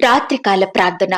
రాత్రికాల ప్రార్థన.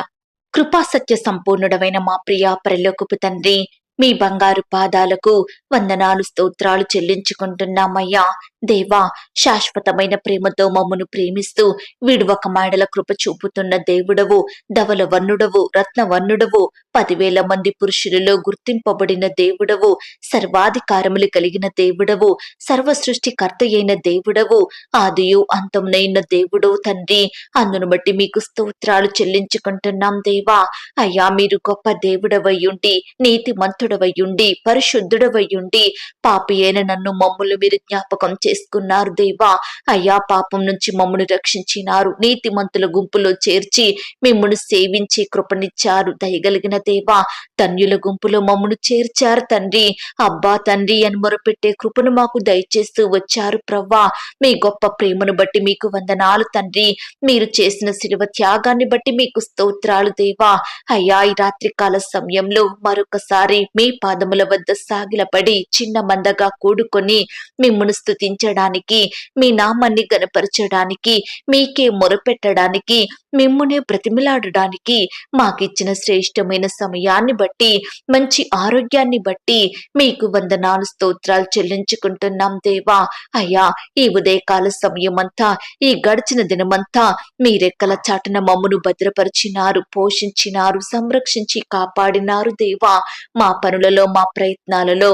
కృపాసత్య సంపూర్ణుడవైన మా ప్రియా పరలోకపు తండ్రి మీ బంగారు పాదాలకు వందనాలు స్తోత్రాలు చెల్లించుకుంటున్నామయ్యా. దేవా శాశ్వతమైన ప్రేమతో మమ్మను ప్రేమిస్తూ విడువక మాడల కృప చూపుతున్న దేవుడవు ధవల వర్ణుడవు రత్నవర్ణుడవు పదివేల మంది పురుషులలో గుర్తింపబడిన దేవుడవు సర్వాధికారములు కలిగిన దేవుడవు సర్వ సృష్టికర్త అయిన దేవుడవు ఆదియు అంతమునైన దేవుడు తండ్రి. అందును బట్టి మీకు స్తోత్రాలు చెల్లించుకుంటున్నాం దేవా. అయ్యా మీరు గొప్ప దేవుడవయ్యుండి నీతి మంతుడవయ్యుండి పరిశుద్ధుడవయ్యుండి పాపి అయిన నన్ను మమ్ములు మీరు జ్ఞాపకం చేసుకున్నారు దేవా. అయ్యా పాపం నుంచి మమ్మను రక్షించినారు. నీతిమంతుల గుంపులో చేర్చి మిమ్మను సేవించే కృపనిచ్చారు దయగలిగిన దేవా. ధన్యుల గుంపులో మమ్మను చేర్చారు తండ్రి. అబ్బా తండ్రి అని మొరపెట్టే కృపను మాకు దయచేస్తూ వచ్చారు ప్రవ్వా. మీ గొప్ప ప్రేమను బట్టి మీకు వందనాలు తండ్రి. మీరు చేసిన శిలువ త్యాగాన్ని బట్టి మీకు స్తోత్రాలు దేవా. అయ్యా ఈ రాత్రికాల సమయంలో మరొకసారి మీ పాదముల వద్ద సాగిలపడి చిన్న మందగా కూడుకొని మిమ్మను స్తుతించడానికి మీ నామాన్ని గనపరచడానికి మీకే మొరపెట్టడానికి మిమ్మునే బ్రతిమిలాడడానికి మాకిచ్చిన శ్రేష్టమైన సమయాన్ని బట్టి మంచి ఆరోగ్యాన్ని బట్టి మీకు వందనాలు స్తోత్రాలు చెల్లించుకుంటున్నాం దేవా. అయ్యా ఈ ఉదయకాల సమయమంతా ఈ గడిచిన దినమంతా మీ రెక్కల చాటున మమ్మును భద్రపరిచినారు పోషించినారు సంరక్షించి కాపాడినారు దేవా. మా పనులలో మా ప్రయత్నాలలో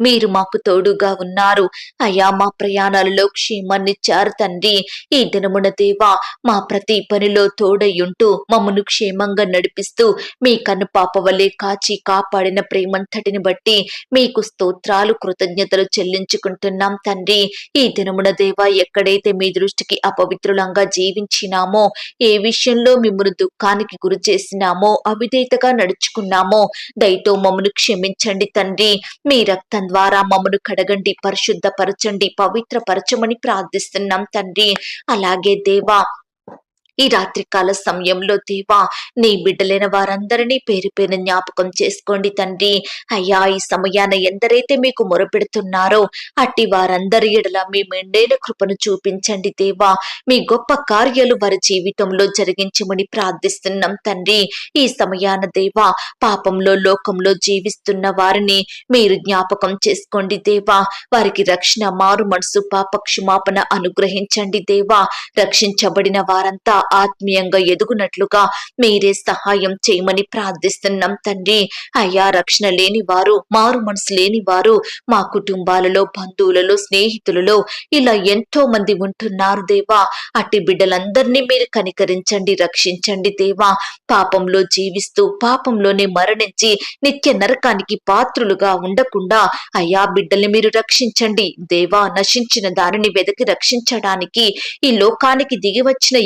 మీరు మాకు తోడుగా ఉన్నారు. అయ్యా మా ప్రయాణాలలో క్షేమాన్నిచ్చారు తండ్రి. ఈ దినమున దేవా మా ప్రతి పనిలో తోడయుంటూ మమ్మను క్షేమంగా నడిపిస్తూ మీ కన్ను పాప వలె కాచి కాపాడిన ప్రేమంతటిని బట్టి మీకు స్తోత్రాలు కృతజ్ఞతలు చెల్లించుకుంటున్నాం తండ్రి. ఈ దినమున దేవా ఎక్కడైతే మీ దృష్టికి అపవిత్రులంగా జీవించినామో ఏ విషయంలో మిమ్మల్ని దుఃఖానికి గురి చేసినామో అవిధేతగా నడుచుకున్నామో దయతో మమ్మను క్షమించండి తండ్రి. మీ రక్తం ద్వారా మమ్మను కడగండి పరిశుద్ధపరచండి పవిత్రపరచమని ప్రార్థిస్తున్నాం తండ్రి. అలాగే దేవా ఈ రాత్రికాల సమయంలో దేవా నీ బిడ్డలైన వారందరినీ పేరు పేరు జ్ఞాపకం చేసుకోండి తండ్రి. అయ్యా ఈ సమయాన ఎందరైతే మీకు మొరపెడుతున్నారో అట్టి వారందరి ఎడల మీ మెండైన కృపను చూపించండి దేవా. మీ గొప్ప కార్యాలు వారి జీవితంలో జరిగించమని ప్రార్థిస్తున్నాం తండ్రి. ఈ సమయాన దేవా పాపంలో లోకంలో జీవిస్తున్న వారిని మీరు జ్ఞాపకం చేసుకోండి దేవా. వారికి రక్షణ మారు మనసు పాప క్షమాపణ అనుగ్రహించండి దేవా. రక్షించబడిన వారంతా ఆత్మీయంగా ఎదుగునట్లుగా మీరే సహాయం చేయమని ప్రార్థిస్తున్నాం తండ్రి. అయ్యా రక్షణ లేని వారు మారు మనసు లేని వారు మా కుటుంబాలలో బంధువులలో స్నేహితులలో ఇలా ఎంతో మంది ఉంటున్నారు దేవా. అట్టి బిడ్డలందరినీ మీరు కనికరించండి రక్షించండి దేవా. పాపంలో జీవిస్తూ పాపంలోనే మరణించి నిత్య నరకానికి పాత్రులుగా ఉండకుండా అయ్యా బిడ్డల్ని మీరు రక్షించండి. దేవా నశించిన దానిని వెదకి రక్షించడానికి ఈ లోకానికి దిగి వచ్చిన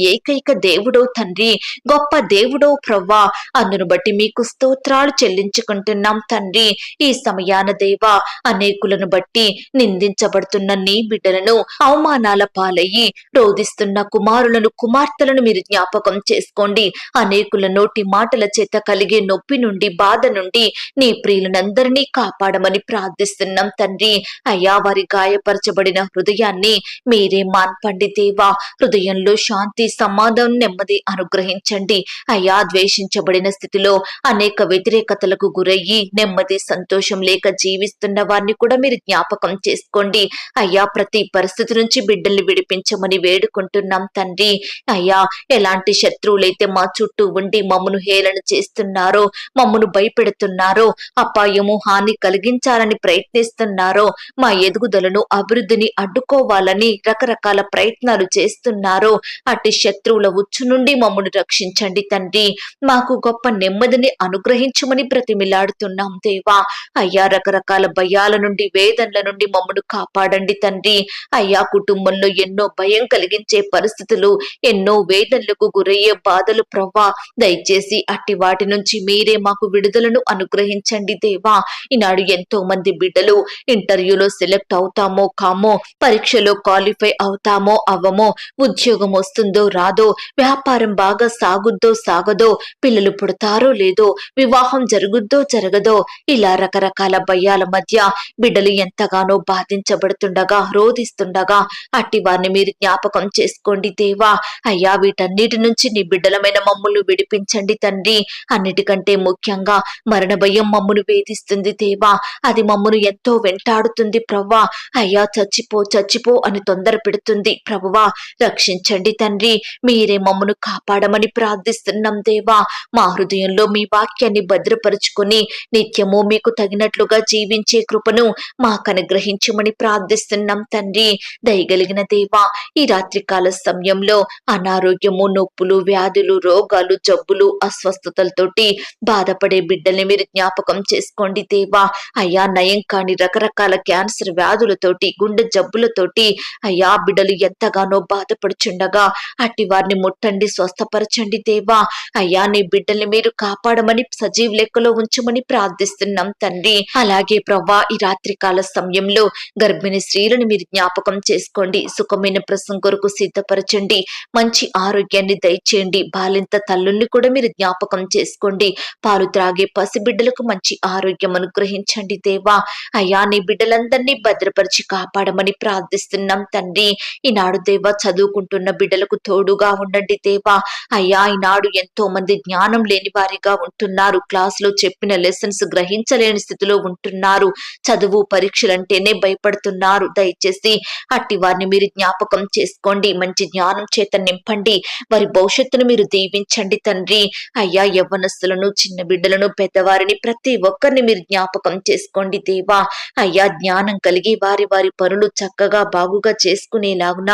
ఏకైక దేవుడో తండ్రి గొప్ప దేవుడో ప్రవ్వా. అందును బట్టి మీకు స్తోత్రాలు చెల్లించుకుంటున్నాం తండ్రి. ఈ సమయాన దేవా అనేకులను బట్టి నిందించబడుతున్న నీ బిడ్డలను అవమానాల పాలయ్యి రోధిస్తున్న కుమారులను కుమార్తెలను మీరు జ్ఞాపకం చేసుకోండి. అనేకుల నోటి మాటల చేత కలిగే నొప్పి నుండి బాధ నుండి నీ ప్రియులనందరినీ కాపాడమని ప్రార్థిస్తున్నాం తండ్రి. అయ్యా వారి గాయపరచబడిన హృదయాన్ని మీరే మాన్పండి దేవా. హృదయంలో శాంతి సమాధానం నెమ్మది అనుగ్రహించండి. అయ్యా ద్వేషించబడిన స్థితిలో అనేక వ్యతిరేకతలకు గురయ్యి నెమ్మది సంతోషం లేక జీవిస్తున్న వారిని కూడా మీరు జ్ఞాపకం చేసుకోండి. అయ్యా ప్రతి పరిస్థితి నుంచి బిడ్డల్ని విడిపించమని వేడుకుంటున్నాం తండ్రి. అయ్యా ఎలాంటి శత్రువులైతే మా చుట్టూ ఉండి మమ్మను హేళన చేస్తున్నారో మమ్మను భయపెడుతున్నారో అపాయము హాని కలిగించాలని ప్రయత్నిస్తున్నారో మా ఎదుగుదలను అభివృద్ధిని అడ్డుకోవాలని రకరకాల ప్రయత్నాలు చేస్తున్నారో అటు శత్రువుల ఉచ్చు నుండి మమ్మను రక్షించండి తండ్రి. మాకు గొప్ప నెమ్మదిని అనుగ్రహించమని ప్రతిమిలాడుతున్నాం దేవా. అయ్యా రకరకాల భయాల నుండి వేదనల నుండి మమ్మను కాపాడండి తండ్రి. అయ్యా కుటుంబంలో ఎన్నో భయం కలిగించే పరిస్థితులు ఎన్నో వేదనలకు గురయ్యే బాధలు ప్రవ్వా. దయచేసి అట్టి వాటి నుంచి మీరే మాకు విడుదలను అనుగ్రహించండి దేవా. ఈనాడు ఎంతో మంది బిడ్డలు ఇంటర్వ్యూలో సెలెక్ట్ అవుతామో కామో పరీక్షలో క్వాలిఫై అవుతామో అవ్వమో ఉద్యోగం వస్తుందో రాదో వ్యాపారం బాగా సాగుద్దో సాగదో పిల్లలు పుడతారో లేదో వివాహం జరుగుద్దో జరగదో ఇలా రకరకాల భయాల మధ్య బిడ్డలు ఎంతగానో బాధించబడుతుండగా రోధిస్తుండగా అట్టి వారిని మీరు జ్ఞాపకం చేసుకోండి దేవా. అయ్యా వీటన్నిటి నుంచి నీ బిడ్డలమైన మమ్ములు విడిపించండి తండ్రి. అన్నిటికంటే ముఖ్యంగా మరణ భయం మమ్మును వేధిస్తుంది దేవా. అది మమ్మును ఎంతో వెంటాడుతుంది ప్రవ్వా. అయ్యా చచ్చిపో చచ్చిపో అని తొందర పెడుతుంది ప్రభువా రక్షించండి తండ్రి. మీరే మమ్మను కాపాడమని ప్రార్థిస్తున్నాం దేవా. మా హృదయంలో మీ వాక్యాన్ని భద్రపరుచుకొని నిత్యము మీకు తగినట్లుగా జీవించే కృపను మాకు అనుగ్రహించమని ప్రార్థిస్తున్నాం తండ్రి. దయగలిగిన దేవా ఈ రాత్రికాల సమయంలో అనారోగ్యము నొప్పులు వ్యాధులు రోగాలు జబ్బులు అస్వస్థతలతోటి బాధపడే బిడ్డల్ని మీరు జ్ఞాపకం చేసుకోండి దేవా. అయ్యా నయం కాని రకరకాల క్యాన్సర్ వ్యాధులతోటి గుండె జబ్బులతోటి అయ్యా బిడ్డలు ఎంతగానో బాధపడుచుండగా అట్టి వారిని ముట్టండి స్వస్థపరచండి దేవా. అయ్యా నీ బిడ్డల్ని మీరు కాపాడమని సజీవ లెక్కలో ఉంచమని ప్రార్థిస్తున్నాం తండ్రి. అలాగే ప్రవ్వా ఈ రాత్రికాల సమయంలో గర్భిణీ స్త్రీలను మీరు జ్ఞాపకం చేసుకోండి. సుఖమైన ప్రసం కొరకు సిద్ధపరచండి. మంచి ఆరోగ్యాన్ని దయచేయండి. బాలింత తల్లుల్ని కూడా మీరు జ్ఞాపకం చేసుకోండి. పాలు త్రాగే పసిబిడ్డలకు మంచి ఆరోగ్యం అనుగ్రహించండి దేవా. అయ్యా నీ బిడ్డలందరినీ భద్రపరిచి కాపాడమని ప్రార్థిస్తున్నాం తండ్రి. ఈనాడు దేవా చదువుకుంటున్న బిడ్డలకు తోడుగా ఉండండి దేవా అయ్యా ఈనాడు ఎంతో మంది జ్ఞానం లేని వారిగా ఉంటున్నారు. క్లాస్లో చెప్పిన లెసన్స్ గ్రహించలేని స్థితిలో ఉంటున్నారు. చదువు పరీక్షలంటేనే భయపడుతున్నారు. దయచేసి అట్టి వారిని మీరు జ్ఞాపకం చేసుకోండి. మంచి జ్ఞానం చేత నింపండి. వారి భవిష్యత్తును మీరు దీవించండి తండ్రి. అయ్యా యవ్వనస్తులను చిన్న బిడ్డలను పెద్దవారిని ప్రతి ఒక్కరిని మీరు జ్ఞాపకం చేసుకోండి దేవా. అయ్యా జ్ఞానం కలిగి వారి వారి పనులు చక్కగా బాగుగా చేసుకునేలాగున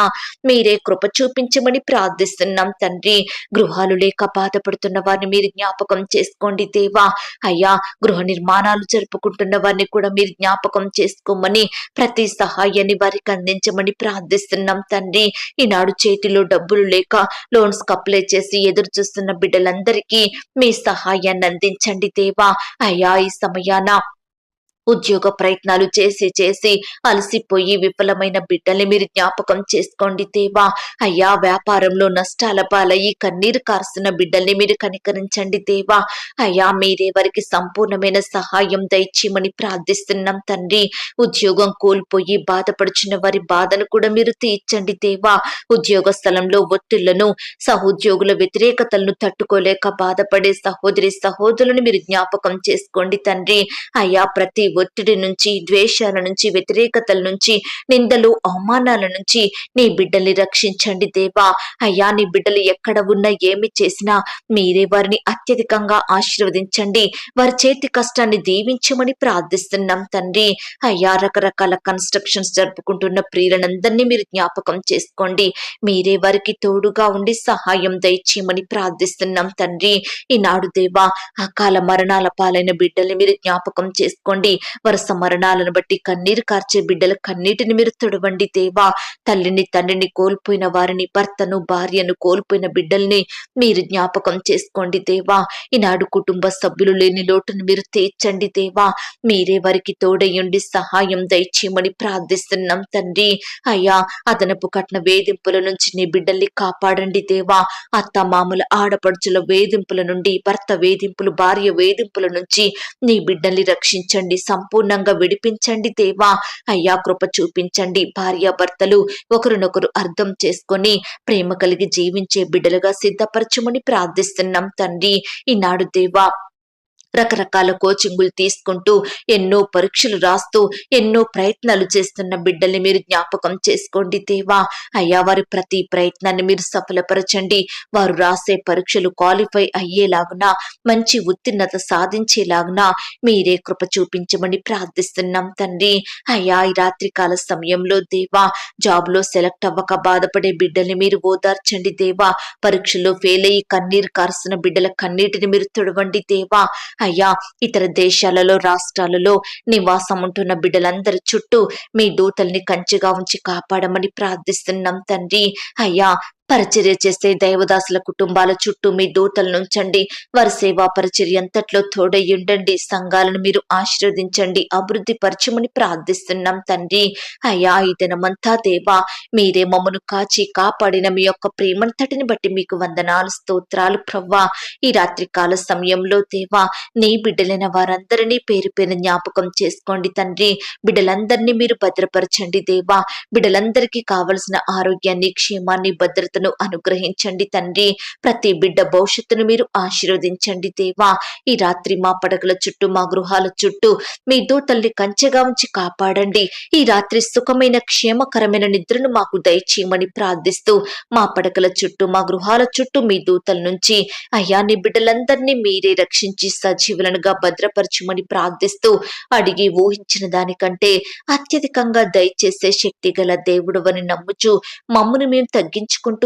మీరే కృప చూపించమని ప్రార్థిస్తున్నాం తండ్రి. గృహాలు లేక బాధపడుతున్న వారిని మీరు జ్ఞాపకం చేసుకోండి దేవా. అయ్యా గృహ నిర్మాణాలు జరుపుకుంటున్న వారిని కూడా మీరు జ్ఞాపకం చేసుకోమని ప్రతి సహాయాన్ని వారికి అందించమని ప్రార్థిస్తున్నాం తండ్రి. ఈనాడు చేతిలో డబ్బులు లేక లోన్స్ అప్లై చేసి ఎదురు చూస్తున్న బిడ్డలందరికీ మీ సహాయాన్ని అందించండి దేవా. అయ్యా ఈ సమయాన ఉద్యోగ ప్రయత్నాలు చేసి చేసి అలసిపోయి విఫలమైన బిడ్డల్ని మీరు జ్ఞాపకం చేసుకోండి దేవా. అయ్యా వ్యాపారంలో నష్టాల పాలయ్యి కన్నీరు కారుస్తున్న బిడ్డల్ని మీరు కనికరించండి దేవా. అయ్యా మీరే వారికి సంపూర్ణమైన సహాయం దయచేయమని ప్రార్థిస్తున్నాం తండ్రి. ఉద్యోగం కోల్పోయి బాధపడుచున్న వారి బాధను కూడా మీరు తీర్చండి దేవా. ఉద్యోగ స్థలంలో ఒత్తిళ్ళను సహోద్యోగుల వ్యతిరేకతలను తట్టుకోలేక బాధపడే సహోదరి సహోదరులను మీరు జ్ఞాపకం చేసుకోండి తండ్రి. అయ్యా ప్రతి ఒత్తిడి నుంచి ద్వేషాల నుంచి వ్యతిరేకతల నుంచి నిందలు అవమానాల నుంచి నీ బిడ్డల్ని రక్షించండి దేవా. అయ్యా నీ బిడ్డలు ఎక్కడ ఉన్నా ఏమి చేసినా మీరే వారిని అత్యధికంగా ఆశీర్వదించండి. వారి చేతి కష్టాన్ని దీవించమని ప్రార్థిస్తున్నాం తండ్రి. అయ్యా రకరకాల కన్స్ట్రక్షన్స్ జరుపుకుంటున్న ప్రియులనందరినీ మీరు జ్ఞాపకం చేసుకోండి. మీరే వారికి తోడుగా ఉండి సహాయం దయచేయమని ప్రార్థిస్తున్నాం తండ్రి. ఈనాడు దేవా అకాల మరణాల పాలైన బిడ్డల్ని మీరు జ్ఞాపకం చేసుకోండి. వరుస మరణాలను బట్టి కన్నీరు కార్చే బిడ్డల కన్నీటిని మీరు తొడవండి దేవా. తల్లిని తండ్రిని కోల్పోయిన వారిని భర్తను భార్యను కోల్పోయిన బిడ్డల్ని మీరు జ్ఞాపకం చేసుకోండి దేవా. ఈనాడు కుటుంబ సభ్యులు లేని లోటును మీరు తీర్చండి దేవా. మీరే వారికి తోడయ్యుండి సహాయం దయచేయమని ప్రార్థిస్తున్నాం తండ్రి. అయ్యా అదనపు కట్న వేధింపుల నుంచి నీ బిడ్డల్ని కాపాడండి దేవా. అత్త మామూల ఆడపడుచుల వేధింపుల నుండి భర్త వేధింపులు భార్య వేధింపుల నుంచి నీ బిడ్డల్ని రక్షించండి సంపూర్ణంగా విడిపించండి దేవా. అయ్యా కృప చూపించండి. భార్యాభర్తలు ఒకరినొకరు అర్థం చేసుకొని ప్రేమ కలిగి జీవించే బిడ్డలుగా సిద్ధపరచమని ప్రార్థిస్తున్నాం తండ్రి. ఈనాడు దేవా రకరకాల కోచింగులు తీసుకుంటూ ఎన్నో పరీక్షలు రాస్తూ ఎన్నో ప్రయత్నాలు చేస్తున్న బిడ్డల్ని మీరు జ్ఞాపకం చేసుకోండి దేవా. అయ్యా వారి ప్రతి ప్రయత్నాన్ని మీరు సఫలపరచండి. వారు రాసే పరీక్షలు క్వాలిఫై అయ్యేలాగున మంచి ఉత్తీర్ణత సాధించేలాగున మీరే కృప చూపించమని ప్రార్థిస్తున్నాం తండ్రి. అయ్యా ఈ రాత్రికాల సమయంలో దేవా జాబ్లో సెలెక్ట్ అవ్వక బాధపడే బిడ్డల్ని మీరు ఓదార్చండి దేవా. పరీక్షలో ఫెయిల్ అయ్యి కన్నీరు కారుస్తున్న బిడ్డల కన్నీటిని మీరు తుడవండి దేవా. అయ్యా ఇతర దేశాలలో రాష్ట్రాలలో నివాసం ఉంటున్న బిడ్డలందరి చుట్టూ మీ దూతల్ని కంచిగా ఉంచి కాపాడమని ప్రార్థిస్తున్నాం తండ్రి. అయ్యా పరిచర్య చేసే దైవదాసుల కుటుంబాల చుట్టూ మీ దూతలు నుంచండి. వారి సేవా పరిచర్య అంతట్లో తోడయ్యుండండి. సంఘాలను మీరు ఆశీర్వదించండి. అభివృద్ధి పరచమని ప్రార్థిస్తున్నాం తండ్రి. అయ్యా ఈ దినమంతా దేవా మీరే మమ్మను కాచి కాపాడిన మీ యొక్క ప్రేమంతటిని బట్టి మీకు వందనాలు స్తోత్రాలు ప్రవ్వా. ఈ రాత్రికాల సమయంలో దేవా నీ బిడ్డలైన వారందరినీ పేరు పేరు జ్ఞాపకం చేసుకోండి తండ్రి. బిడ్డలందరినీ మీరు భద్రపరచండి దేవా. బిడ్డలందరికీ కావలసిన ఆరోగ్యాన్ని క్షేమాన్ని భద్రతను అనుగ్రహించండి తండ్రి. ప్రతి బిడ్డ భవిష్యత్తును మీరు ఆశీర్వదించండి దేవా. ఈ రాత్రి మా పడకల చుట్టూ మా గృహాల చుట్టూ మీ దూతల్ని కంచెగా ఉంచి కాపాడండి. ఈ రాత్రి సుఖమైన క్షేమకరమైన నిద్రను మాకు దయచేయమని ప్రార్థిస్తూ మా పడకల చుట్టూ మా గృహాల చుట్టూ మీ దూతల నుంచి అయ్యా నీ బిడ్డలందరినీ మీరే రక్షించి సజీవులనుగా భద్రపరచమని ప్రార్థిస్తూ అడిగి ఊహించిన దానికంటే అత్యధికంగా దయచేసే శక్తి గల దేవుడవని నమ్ముచు మమ్మను మేము తగ్గించుకుంటూ